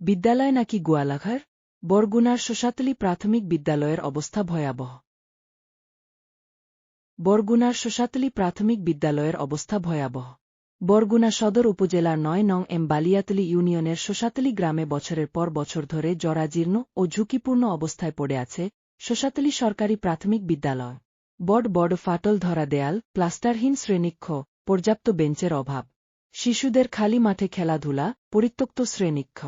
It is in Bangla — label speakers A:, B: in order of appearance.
A: বিদ্যালয় নাকি গোয়ালাঘর বরগুনার সোশাতলি প্রাথমিক বিদ্যালয়ের অবস্থা ভয়াবহ। বরগুনার সোশাতলি প্রাথমিক বিদ্যালয়ের অবস্থা ভয়াবহ। বরগুনা সদর উপজেলার নয় নং এম বালিয়াতলি ইউনিয়নের সোশাতলি গ্রামে বছরের পর বছর ধরে জরাজীর্ণ ও ঝুঁকিপূর্ণ অবস্থায় পড়ে আছে সোশাতলি সরকারি প্রাথমিক বিদ্যালয়। বড় বড় ফাটল ধরা দেয়াল, প্লাস্টারহীন শ্রেণীক্ষ পর্যাপ্ত বেঞ্চের অভাব। শিশুদের খালি মাঠে খেলাধুলা, পরিত্যক্ত শ্রেণীক্ষ